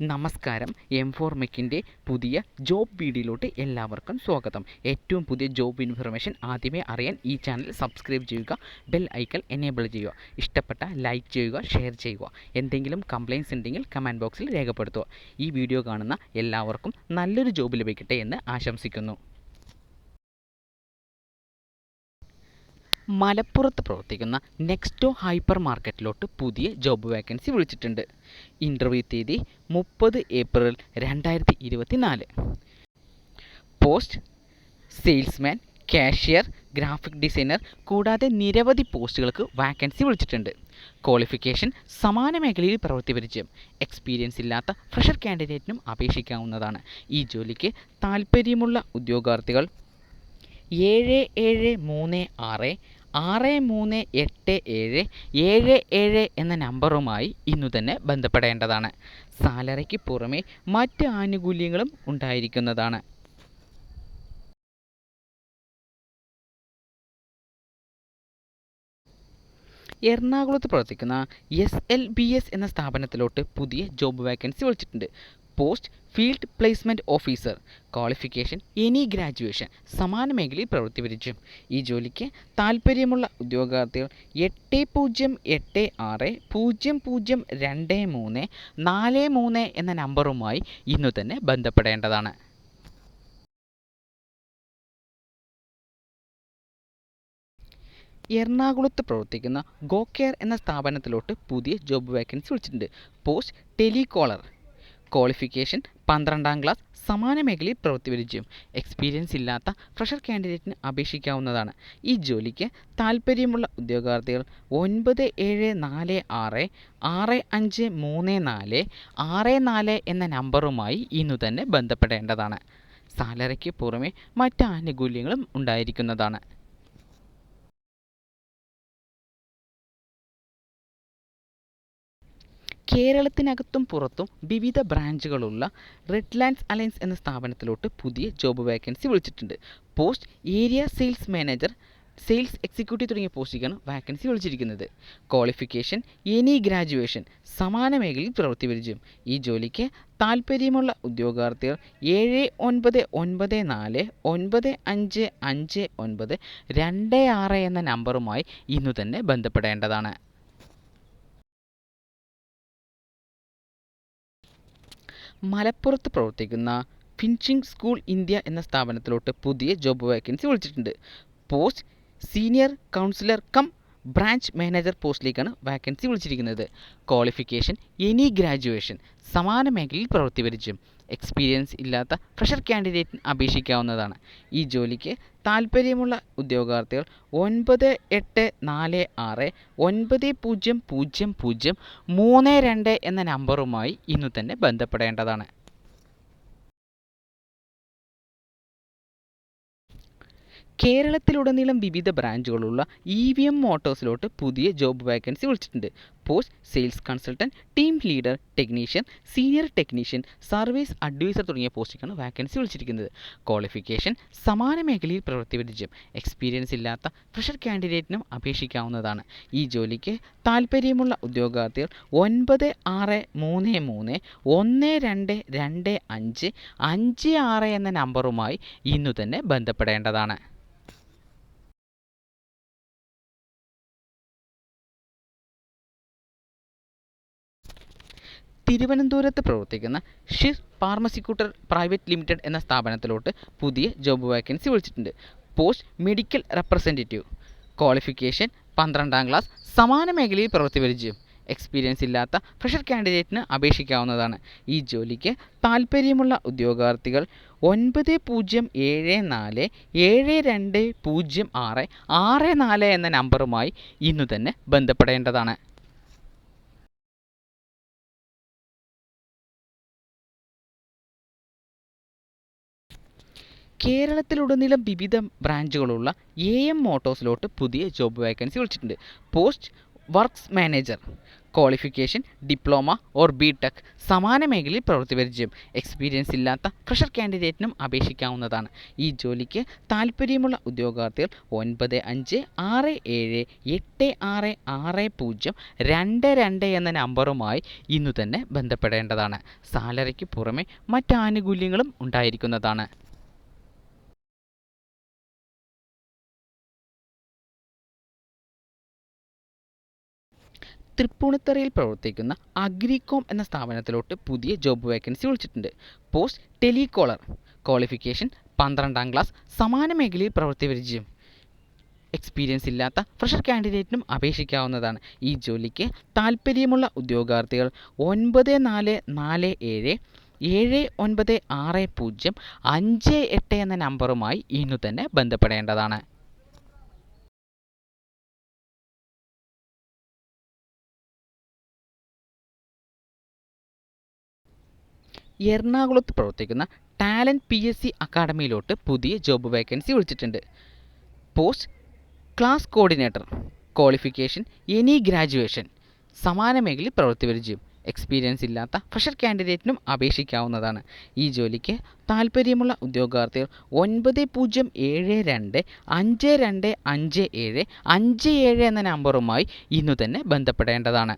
നമസ്കാരം. M four മെക്കിന്റെ പുതിയ job വീഡിയോയിലോട്ട് എല്ലാവർക്കും സ്വാഗതം. ഏറ്റവും പുതിയ ജോബ് ഇൻഫർമേഷൻ ആദ്യമേ അറിയാൻ ഈ ചാനൽ സബ്സ്ക്രൈബ് ചെയ്യുക ബെൽ ഐക്കൺ എനേബിൾ ചെയ്യുക. ഇഷ്ടപ്പെട്ട ലൈക്ക് ചെയ്യുക ഷെയർ ചെയ്യുക. എന്തെങ്കിലും കംപ്ലയിൻസ് ഉണ്ടെങ്കിൽ കമന്റ് ബോക്സിൽ രേഖപ്പെടുത്തുക. ഈ വീഡിയോ കാണുന്ന എല്ലാവർക്കും നല്ലൊരു ജോബ് ലഭിക്കട്ടെ എന്ന് ആശംസിക്കുന്നു. മലപ്പുറത്ത് പ്രവർത്തിക്കുന്ന നെക്സ്റ്റോ ഹൈപ്പർ മാർക്കറ്റിലോട്ട് പുതിയ ജോബ് വേക്കൻസി വിളിച്ചിട്ടുണ്ട്. ഇന്റർവ്യൂ തീയതി മുപ്പത് ഏപ്രിൽ രണ്ടായിരത്തി ഇരുപത്തി നാല് post salesman cashier graphic designer കൂടാതെ നിരവധി പോസ്റ്റുകൾക്ക് വാക്കൻസി വിളിച്ചിട്ടുണ്ട്. ക്വാളിഫിക്കേഷൻ സമാന മേഖലയിൽ പ്രവൃത്തി പരിചയം എക്സ്പീരിയൻസ് ഇല്ലാത്ത ഫ്രഷർ കാൻഡിഡേറ്റിനും അപേക്ഷിക്കാവുന്നതാണ്. ഈ ജോലിക്ക് താൽപ്പര്യമുള്ള ഉദ്യോഗാർത്ഥികൾ ഏഴ് ഏഴ് മൂന്ന് ആറ് ആറ് മൂന്ന് എട്ട് ഏഴ് ഏഴ് ഏഴ് എന്ന നമ്പറുമായി ഇന്നു തന്നെ ബന്ധപ്പെടേണ്ടതാണ്. സാലറിക്ക് പുറമെ മറ്റ് ആനുകൂല്യങ്ങളും ഉണ്ടായിരിക്കുന്നതാണ്. എറണാകുളത്ത് പ്രവർത്തിക്കുന്ന എസ് എൽ ബി എസ് എന്ന സ്ഥാപനത്തിലോട്ട് പുതിയ ജോബ് വേക്കൻസി വിളിച്ചിട്ടുണ്ട്. Post field placement officer. Qualification any graduation സമാന മേഖലയിൽ പ്രവൃത്തി ഈ ജോലിക്ക് താൽപ്പര്യമുള്ള ഉദ്യോഗാർത്ഥികൾ എട്ട് പൂജ്യം എട്ട് ആറ് പൂജ്യം പൂജ്യം രണ്ട് മൂന്ന് നാല് മൂന്ന് എന്ന നമ്പറുമായി ഇന്നു തന്നെ ബന്ധപ്പെടേണ്ടതാണ്. എറണാകുളത്ത് പ്രവർത്തിക്കുന്ന ഗോ കെയർ എന്ന സ്ഥാപനത്തിലോട്ട് പുതിയ ജോബ് വേക്കൻസി വിളിച്ചിട്ടുണ്ട്. Post telecaller. ക്വാളിഫിക്കേഷൻ പന്ത്രണ്ടാം ക്ലാസ് സമാന മേഖലയിൽ പ്രവൃത്തി എക്സ്പീരിയൻസ് ഇല്ലാത്ത ഫ്രഷർ കാൻഡിഡേറ്റിന് അപേക്ഷിക്കാവുന്നതാണ്. ഈ ജോലിക്ക് താൽപ്പര്യമുള്ള ഉദ്യോഗാർത്ഥികൾ ഒൻപത് ഏഴ് നാല് ആറ് ആറ് അഞ്ച് മൂന്ന് നാല് ആറ് നാല് എന്ന നമ്പറുമായി ഇന്നു തന്നെ ബന്ധപ്പെടേണ്ടതാണ്. സാലറിക്ക് പുറമെ മറ്റ് ആനുകൂല്യങ്ങളും ഉണ്ടായിരിക്കുന്നതാണ്. കേരളത്തിനകത്തും പുറത്തും വിവിധ ബ്രാഞ്ചുകളുള്ള റെഡ് ലാൻഡ്സ് അലയൻസ് എന്ന സ്ഥാപനത്തിലോട്ട് പുതിയ ജോബ് വേക്കൻസി വിളിച്ചിട്ടുണ്ട്. Post area sales manager sales executive തുടങ്ങിയ പോസ്റ്റിക്കാണ് വാക്കൻസി വിളിച്ചിരിക്കുന്നത്. ക്വാളിഫിക്കേഷൻ എനി ഗ്രാജുവേഷൻ സമാന മേഖലയിൽ പ്രവൃത്തി പരിചയം. ഈ ജോലിക്ക് താൽപ്പര്യമുള്ള ഉദ്യോഗാർത്ഥികൾ ഏഴ് ഒൻപത് ഒൻപത് നാല് ഒൻപത് അഞ്ച് അഞ്ച് ഒൻപത് രണ്ട് ആറ് എന്ന നമ്പറുമായി ഇന്നു തന്നെ ബന്ധപ്പെടേണ്ടതാണ്. മലപ്പുറത്ത് പ്രവർത്തിക്കുന്ന ഫിൻഷിംഗ് സ്കൂൾ ഇന്ത്യ എന്ന സ്ഥാപനത്തിലോട്ട് പുതിയ ജോബ് വേക്കൻസി വിളിച്ചിട്ടുണ്ട്. Post senior counsellor cum branch manager പോസ്റ്റിലേക്കാണ് vacancy വിളിച്ചിരിക്കുന്നത്. ക്വാളിഫിക്കേഷൻ എനി ഗ്രാജുവേഷൻ സമാന മേഖലയിൽ പ്രവൃത്തി പരിചയം. എക്സ്പീരിയൻസ് ഇല്ലാത്ത ഫ്രഷർ കാൻഡിഡേറ്റിന് അപേക്ഷിക്കാവുന്നതാണ്. ഈ ജോലിക്ക് താൽപ്പര്യമുള്ള ഉദ്യോഗാർത്ഥികൾ ഒൻപത് എട്ട് നാല് ആറ് ഒൻപത് പൂജ്യം പൂജ്യം പൂജ്യം മൂന്ന് രണ്ട് എന്ന നമ്പറുമായി ഇന്നു തന്നെ ബന്ധപ്പെടേണ്ടതാണ്. കേരളത്തിലുടനീളം വിവിധ ബ്രാഞ്ചുകളുള്ള ഇ വി എം മോട്ടോഴ്സിലോട്ട് പുതിയ ജോബ് വേക്കൻസി വിളിച്ചിട്ടുണ്ട്. Post sales consultant team leader technician senior technician service advisor തുടങ്ങിയ പോസ്റ്റിലേക്കാണ് വാക്കൻസി വിളിച്ചിരിക്കുന്നത്. ക്വാളിഫിക്കേഷൻ സമാന മേഖലയിൽ പ്രവൃത്തി പരിചയം എക്സ്പീരിയൻസ് ഇല്ലാത്ത ഫ്രഷർ കാൻഡിഡേറ്റിനും അപേക്ഷിക്കാവുന്നതാണ്. ഈ ജോലിക്ക് താൽപ്പര്യമുള്ള ഉദ്യോഗാർത്ഥികൾ ഒൻപത് ആറ് മൂന്ന് മൂന്ന് ഒന്ന് രണ്ട് രണ്ട് അഞ്ച് അഞ്ച് ആറ് എന്ന നമ്പറുമായി ഇന്നു തന്നെ ബന്ധപ്പെടേണ്ടതാണ്. തിരുവനന്തപുരത്ത് പ്രവർത്തിക്കുന്ന ഷിർ ഫാർമസിക്യൂട്ടർ പ്രൈവറ്റ് ലിമിറ്റഡ് എന്ന സ്ഥാപനത്തിലോട്ട് പുതിയ ജോബ് വാക്കൻസി വിളിച്ചിട്ടുണ്ട്. പോസ്റ്റ് മെഡിക്കൽ റെപ്രസെന്റേറ്റീവ് ക്വാളിഫിക്കേഷൻ പന്ത്രണ്ടാം ക്ലാസ്. സമാന മേഖലയിൽ പ്രവൃത്തി പരിചയം. എക്സ്പീരിയൻസ് ഇല്ലാത്ത ഫ്രഷർ കാൻഡിഡേറ്റിന് അപേക്ഷിക്കാവുന്നതാണ്. ഈ ജോലിക്ക് താൽപ്പര്യമുള്ള ഉദ്യോഗാർത്ഥികൾ ഒൻപത് പൂജ്യം ഏഴ് നാല് ഏഴ് രണ്ട് പൂജ്യം ആറ് ആറ് നാല് എന്ന നമ്പറുമായി ഇന്നു തന്നെ ബന്ധപ്പെടേണ്ടതാണ്. കേരളത്തിലുടനീളം വിവിധ ബ്രാഞ്ചുകളുള്ള എ എം മോട്ടോഴ്സിലോട്ട് പുതിയ ജോബ് വേക്കൻസി വിളിച്ചിട്ടുണ്ട്. Post works manager qualification diploma or B tech സമാന മേഖലയിൽ പ്രവൃത്തി പരിചയം എക്സ്പീരിയൻസ് ഇല്ലാത്ത ഫ്രഷർ കാൻഡിഡേറ്റിനും അപേക്ഷിക്കാവുന്നതാണ്. ഈ ജോലിക്ക് താല്പര്യമുള്ള ഉദ്യോഗാർത്ഥികൾ ഒൻപത് അഞ്ച് ആറ് ഏഴ് എട്ട് ആറ് ആറ് പൂജ്യം രണ്ട് രണ്ട് എന്ന നമ്പറുമായി ഇന്നു തന്നെ ബന്ധപ്പെടേണ്ടതാണ്. സാലറിക്ക് പുറമെ മറ്റാനുകൂല്യങ്ങളും ഉണ്ടായിരിക്കുന്നതാണ്. തൃപ്പൂണിത്തറയിൽ പ്രവർത്തിക്കുന്ന അഗ്രികോം എന്ന സ്ഥാപനത്തിലോട്ട് പുതിയ ജോബ് വേക്കൻസി വിളിച്ചിട്ടുണ്ട്. പോസ്റ്റ് ടെലികോളർ ക്വാളിഫിക്കേഷൻ പന്ത്രണ്ടാം ക്ലാസ് സമാന മേഖലയിൽ പ്രവൃത്തി പരിചയം. എക്സ്പീരിയൻസ് ഇല്ലാത്ത ഫ്രഷർ കാൻഡിഡേറ്റിനും അപേക്ഷിക്കാവുന്നതാണ്. ഈ ജോലിക്ക് താല്പര്യമുള്ള ഉദ്യോഗാർത്ഥികൾ ഒൻപത് നാല് നാല് ഏഴ് ഏഴ് ഒൻപത് ആറ് പൂജ്യം അഞ്ച് എട്ട് എന്ന നമ്പറുമായി ഇന്നു തന്നെ ബന്ധപ്പെടേണ്ടതാണ്. എറണാകുളത്ത് പ്രവർത്തിക്കുന്ന ടാലന്റ് പി എസ് സി അക്കാഡമിയിലോട്ട് പുതിയ ജോബ് വേക്കൻസി വിളിച്ചിട്ടുണ്ട്. Post class coordinator qualification any graduation സമാന മേഖലയിൽ പ്രവൃത്തി പരിചയം എക്സ്പീരിയൻസ് ഇല്ലാത്ത ഫ്രഷർ കാൻഡിഡേറ്റിനും അപേക്ഷിക്കാവുന്നതാണ്. ഈ ജോലിക്ക് താല്പര്യമുള്ള ഉദ്യോഗാർത്ഥികൾ ഒൻപത് പൂജ്യം ഏഴ് രണ്ട് അഞ്ച് രണ്ട് അഞ്ച് ഏഴ് അഞ്ച് ഏഴ് എന്ന നമ്പറുമായി ഇന്നു തന്നെ ബന്ധപ്പെടേണ്ടതാണ്.